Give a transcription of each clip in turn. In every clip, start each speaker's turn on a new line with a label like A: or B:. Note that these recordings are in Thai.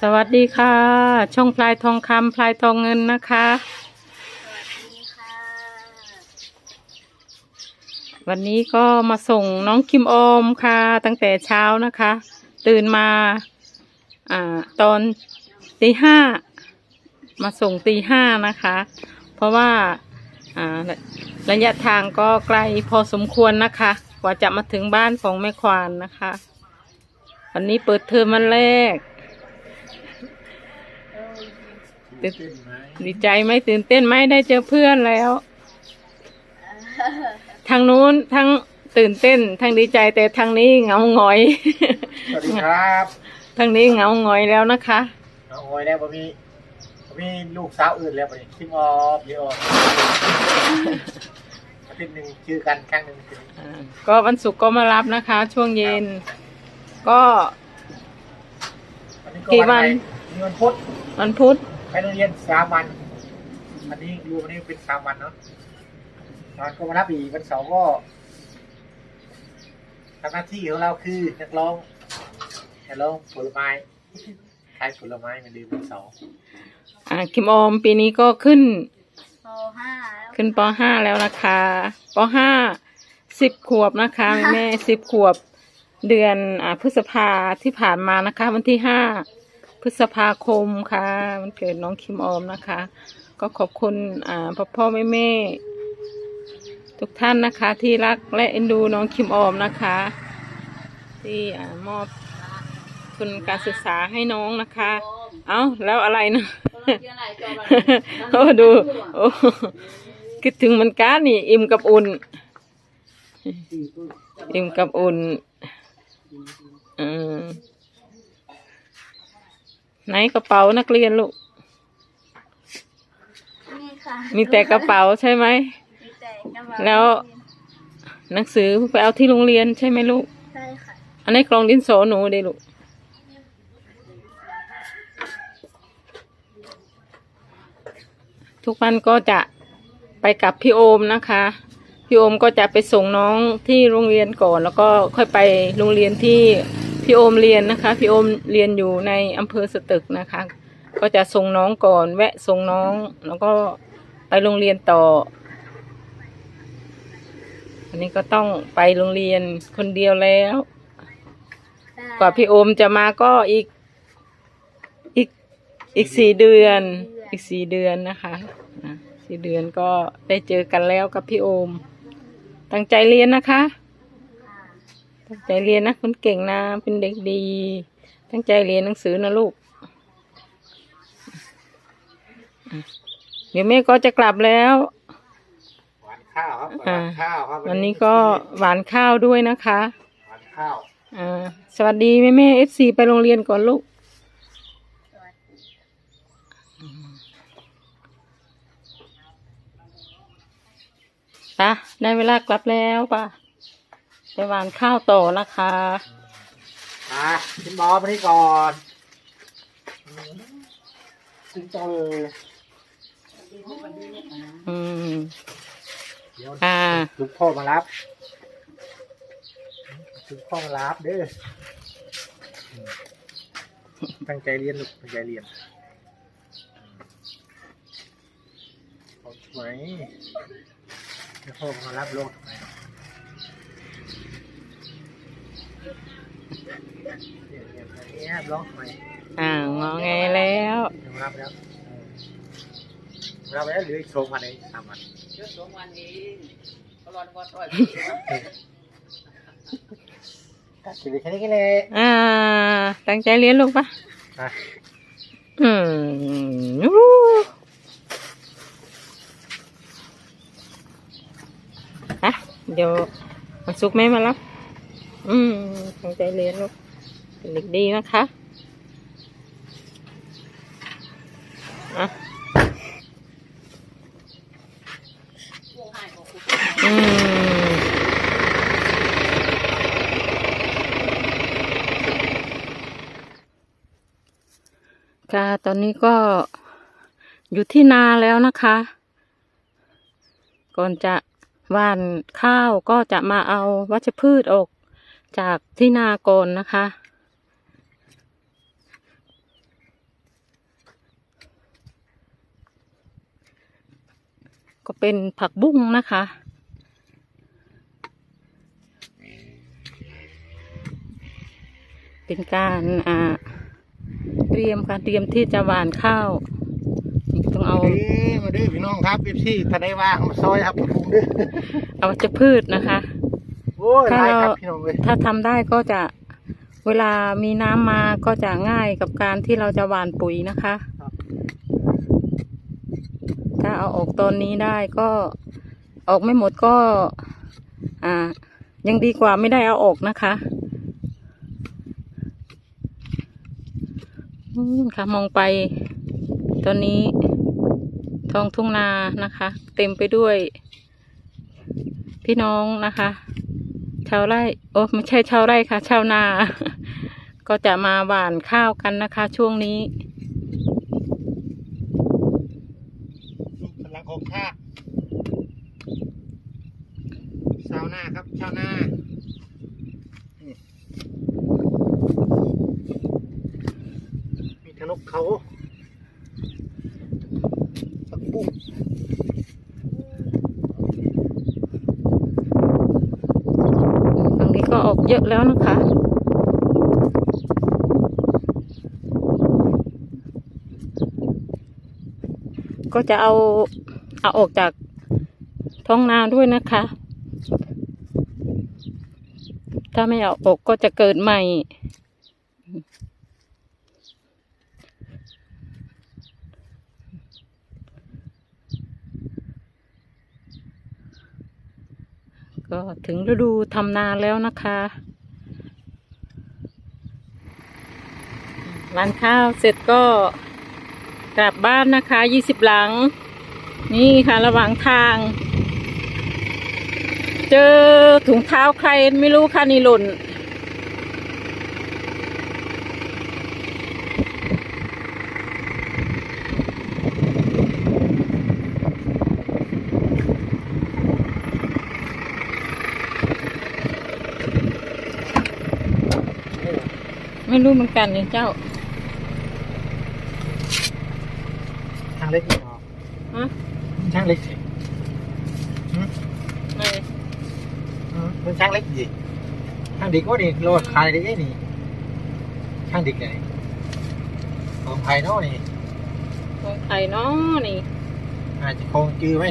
A: สวัสดีค่ะ ช่องพลายทองคำพลายทองเงินนะคะ
B: สวัสดีค่ะ
A: วันนี้ก็มาส่งน้องคิมโอมค่ะ ตั้งแต่เช้านะคะ ตื่นมาอ่าตอนตีห้ามาส่งตีห้านะคะ เพราะว่าอ่าระระยะทางก็ไกลพอสมควรนะคะ กว่าจะมาถึงบ้านของแม่ควานนะคะ วันนี้เปิดเทอมวันแรกตื่นดีใจไหมตื่นเต้นไหมได้เจอเพื่อนแล้ว ทางนู้นทั้งตื่นเต้นทั้งดีใจแต่ทางนี้เหงาหงอย
C: สวัสดีครับ
A: ทางนี้เหงาหงอยแล้วนะคะ
C: น้องโอยแล้วผมมีผมมีลูกสาวอื่นแล้วผมคิมออฟเยอะออกอาทิตย์หนึ่งชื่อกันครั้งหนึ่งคือ
A: อ่าก็วันศุกร์ก็มารับนะคะ ช่วงเย็น ก็
C: วันนี้
A: กี่วัน
C: มีวันพุธ
A: วันพุธ
C: ไปโรงเรียนสามวันวันนี้อยู่วันนี้เป็นสามวันเนาะวันก็มารับอีกวันเสาร์ก็ทำหน้าที่ของเราคือนักร้องนักร้องผลไม้ขายผลไม้เหมือนเดิมวันเสาร์
A: อ่าคิมออมปีนี้ก็ขึ้น
B: ปห้าแล้ว
A: ขึ้นปห้าแล้วนะคะปห้าสิบขวบนะคะ แม่สิบขวบ เดือนอพฤษภาที่ผ่านมานะคะ วันที่ห้าพฤษภาคมค่ะวันเกิดน้องคิมออมนะคะ ก็ขอบคุณอ่าพ่อพ่อแม่แม่ทุกท่านนะคะ ที่รักและเอ็นดูน้องคิมออมนะคะ ที่อมอบทุนการศึกษาให้น้องนะคะ เอ้าแล้วอะไรนะ
B: ก็กินอะ
A: โอ้ดูโอ้คิดถึงมันกันนี่ อิ่มกับอุ่น อิ่มกับอุ่น ออไหนกระเป๋านักเรียนลูก
B: นี่ค่ะ
A: มีแต่กระเป๋าใช่ไหม
B: มีแต่กระเป๋า
A: แล้ว หนังสือไปเอาที่โรงเรียนใช่ไหมลูก
B: ใช่ค่ะ
A: อันนี้กล่องดินสอหนูเด้ลูก ทุกวันก็จะไปกับพี่โอมนะคะ พี่โอมก็จะไปส่งน้องที่โรงเรียนก่อน แล้วก็ค่อยไปโรงเรียนที่พี่โอมเรียนนะคะ พี่โอมเรียนอยู่ในอำเภอสตึกนะคะ ก็จะส่งน้องก่อน แวะส่งน้อง แล้วก็ไปโรงเรียนต่อ อันนี้ก็ต้องไปโรงเรียนคนเดียวแล้ว กว่าพี่โอมจะมาก็อีก อีกอีกสี่เดือน อีกสี่เดือนนะคะสี่เดือนก็ได้เจอกันแล้วกับพี่โอม ตั้งใจเรียนนะคะ ตั้งใจเรียนนะคนเก่งนะ เป็นเด็กดี ตั้งใจเรียนหนังสือนะลูกอะเดี๋ยวแม่ก็จะกลับแล้ว
C: หวานข้าวครับห
A: อ่า
C: วานข้าวครับ
A: วันนี้ก็หวานข้าวด้วยนะคะ
C: หวานข้าว
A: อ่า สวัสดีแม่แม่เอฟซีไปโรงเรียนก่อนลูก ปะได้เวลากลับแล้วปะไปหวานข้าวต่อนะคะ
C: มากินบอลมานี่ก่อนกินเจอ
A: อืม
C: เดี๋ยว
A: อ่า
C: ลูกพ่อมารับลูกพ่อมารับเด้ออืมตั้งใจเรียนลูกตั้งใจเรียนเอาไหม เดี๋ยวพ่อมารับลูกเนี่ยเนี่ยเนี่ยร้องทำไม
A: อ่างอแงแล้ว
C: เดี๋ยวรับแล้วเออรับแล้วเหลืออีกสองวันเองสามวัน
B: เยอะสองวันเองก็รอนก็ต่อย
C: ตัดสินแค่นี้ก็เลย
A: อ่า ตั้งใจเรียนลูกปะ
C: อะ
A: อืมยูอะ เดี๋ยววันศุกแม่มารับ อืมตั้งใจเรียนลูกเป็นเด็กดีนะคะอะอืมค่ะตอนนี้ก็อยู่ที่นาแล้วนะคะ ก่อนจะ วันข้าวก็จะมาเอาวัชพืชออกจากที่นาโกนนะคะ ก็เป็นผักบุ้งนะคะเป็นการเตรียมการเตรียมที่จะหว่านข้าว ต้องเอา
C: เอ้ยมาเด้อพี่น้องครับเอฟซีทนายว่าเขามาซอยครับผมเด้อ
A: เอาจะพืชนะคะ
C: โอ้ยหลายครับพี่น้องเลย
A: ถ้าทำได้ก็จะเวลามีน้ำมาก็จะง่ายกับการที่เราจะหว่านปุ๋ยนะคะ ถ้าเอาออกตอนนี้ได้ก็ออกไม่หมดก็ อ่า ยังดีกว่าไม่ได้เอาออกนะคะอืมค่ะมองไป ตอนนี้ ท้องทุ่งนานะคะ เต็มไปด้วย พี่น้องนะคะ ชาวไร่โอ้ไม่ใช่ชาวไร่ค่ะ ชาวนา ก็จะมาหว่านข้าวกันนะคะ ช่วงนี้
C: พลังของชาชาวนาครับ ชาวนานี่มีทนกเขาสักปุ้ง
A: ตรงนี้ก็ออก เยอะแล้วนะคะ ก็จะเอาเอาออกจากท้องนาด้วยนะคะ ถ้าไม่เอาออกก็จะเกิดใหม่ ก็ถึงฤดูทำนาแล้วนะคะ ร้านข้าวเสร็จก็กลับบ้านนะคะยี่สิบหลัง นี่ค่ะระหว่างทาง เจอถุงเท้าใครไม่รู้ค่ะนี่หล่น ไม่รู้เหมือนกันเนี่ยเจ้า
C: ทางเล็กนี่เหรอ
A: ฮะ
C: ช่างเล็กสิหืม
A: ไหน
C: หืมมันช่างเล็กสิช่างเด็กว่านี่โลดขายได้ไงนี่ช่างเด็กไงของไทยเนาะนี่
A: ของใครเนาะนี่
C: อาจจะคงจื้อไหม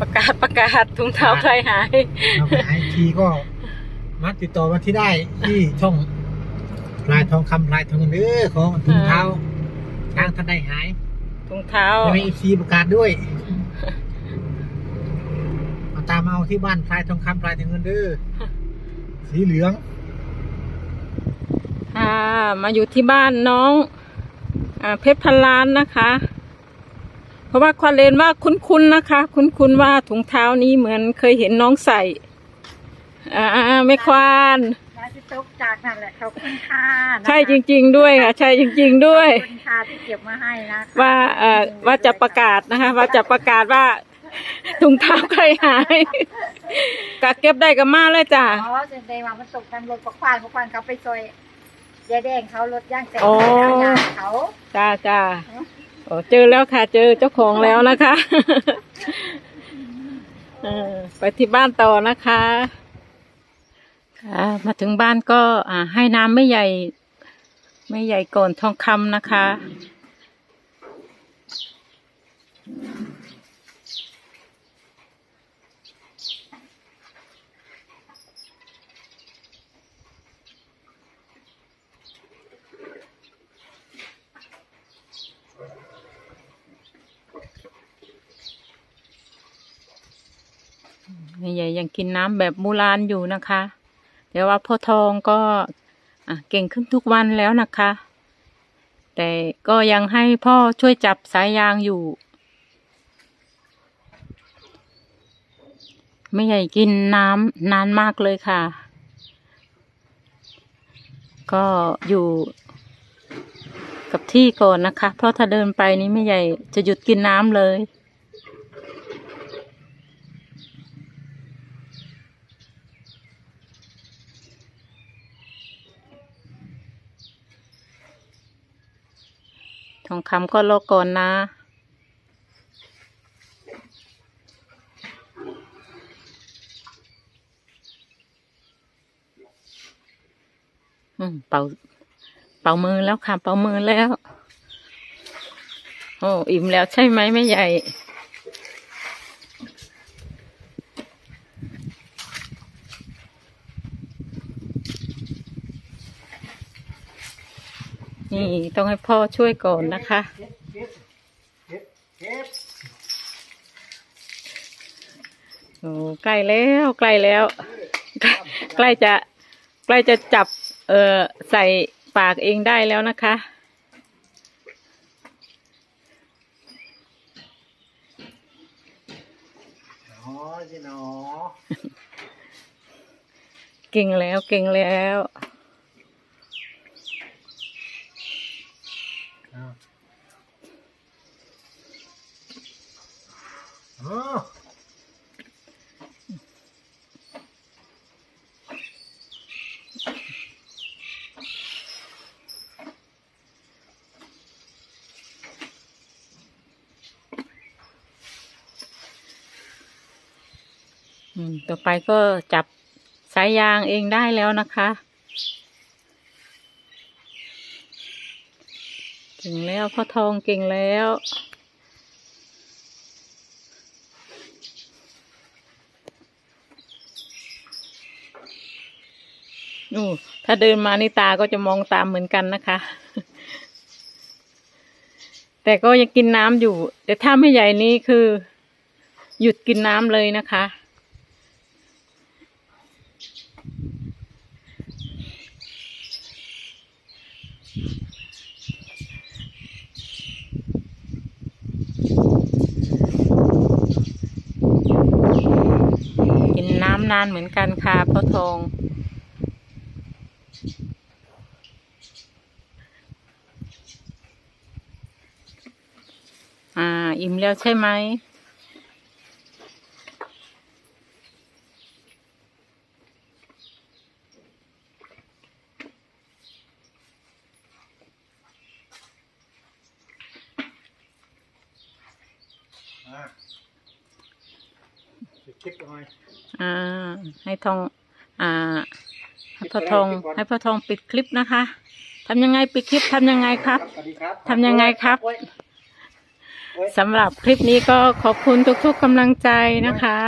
A: ประกาศประกาศถุงเท้าใครหาย
C: เอาไปหาอีกทีก็มาติดต่อมาที่ได้ที่ช่องพลายทองคำพลายทองเงินเด้อของถุงเท้าทางท่านได้หาย
A: ถุงเท้า
C: จะมีอีซีประกาศด้วยเอาตามมาเอาที่บ้านพลายทองคำพลายทองเงินเด้อสีเหลือง
A: ค่ะมาอยู่ที่บ้านน้องอาเพชรพันล้านนะคะ เพราะว่าควาเลนว่าคุ้นๆนะคะ คุ้นๆว่าถุงเท้านี้เหมือนเคยเห็นน้องใส่ อ่าไม่ควาน
D: มาที่ตกจากนั่นแหละเขาคุณค่านะคะ
A: ใช่จริง ๆ ด้วยค่ะ ใช่จริง ๆ ด้วย
D: ขอบคุณค่าที่เก็บมาให้นะคะ
A: ว่าเอ่อว่าจะประกาศนะคะ ว่าจะประกาศว่า ถุงเท้าใครหายกะเก็บได้กับมาเลยจ้ะ
D: อ๋อจะได้ว่ามันตกทางรถประควานประควานเขาไปซอยยายแดงเขารถย่างแต่ง
A: อ๋อ
D: เอายางเขา
A: จ้าจ้าโอ้ เจอแล้วค่ะ เจอเจ้าของแล้วนะคะเออไปที่บ้านต่อนะคะค่ะมาถึงบ้านก็อ่าให้น้ำไม่ใหญ่ ไม่ใหญ่ก่อนทองคำนะคะ แม่ใหญ่ยังกินน้ำแบบโบราณอยู่นะคะ แต่ว่าพ่อทองก็เก่งขึ้นทุกวันแล้วนะคะ แต่ก็ยังให้พ่อช่วยจับสายยางอยู่แม่ใหญ่กินน้ำนานมากเลยค่ะ ก็อยู่กับที่ก่อนนะคะ เพราะถ้าเดินไปนี้แม่ใหญ่จะหยุดกินน้ำเลย ทองคำก็ลอก่อนนะ อืมเป่า เป่ามือแล้วค่ะ เป่ามือแล้ว โอ้ อิ่มแล้วใช่ไหมแม่ใหญ่ นี่ต้องให้พ่อช่วยก่อนนะคะ
C: เก็บเก็บเก็บเก็บ
A: โอ้ใกล้แล้วใกล้แล้วใกล้ใกล้จะใกล้จะจับเอ่อใส่ปากเองได้แล้วนะคะ
C: อ๋อจีหนอ
A: เก่งแล้วเก่งแล้ว
C: อ้าวอ๋อ
A: อืม ต่อไปก็จับสายยางเองได้แล้วนะคะ เก่งแล้วพ่อทองเก่งแล้ว นู่ถ้าเดินมานี่ตาก็จะมองตามเหมือนกันนะคะ แต่ก็ยังกินน้ำอยู่ แต่ถ้าไม่ใหญ่นี้คือ หยุดกินน้ำเลยนะคะ กินน้ำนานเหมือนกันค่ะพ่อทอง อ่าอิ่มแล้วใช่ไหม
C: อะเก็บหน่อย
A: อ่า ให้ทอง อ่า ให้พ่อทอง ให้พ่อทองปิดคลิปนะคะทำยังไงปิดคลิปทำยังไงครับ
C: สวัสดีครับ
A: ทำยังไงครับ
C: โอ้ยโอ้ย
A: สำหรับคลิปนี้ก็ขอบคุณทุกๆกำลังใจนะคะ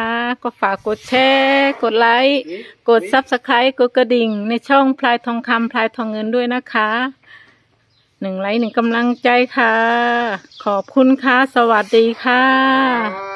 A: ก็ฝากกดแชร์ กดไลค์ กด Subscribe กดกระดิ่ง ในช่องพลายทองคำพลายทองเงินด้วยนะคะ หนึ่งไลค์หนึ่งกำลังใจค่ะ ขอบคุณค่ะ สวัสดีค่ะ
C: ครับ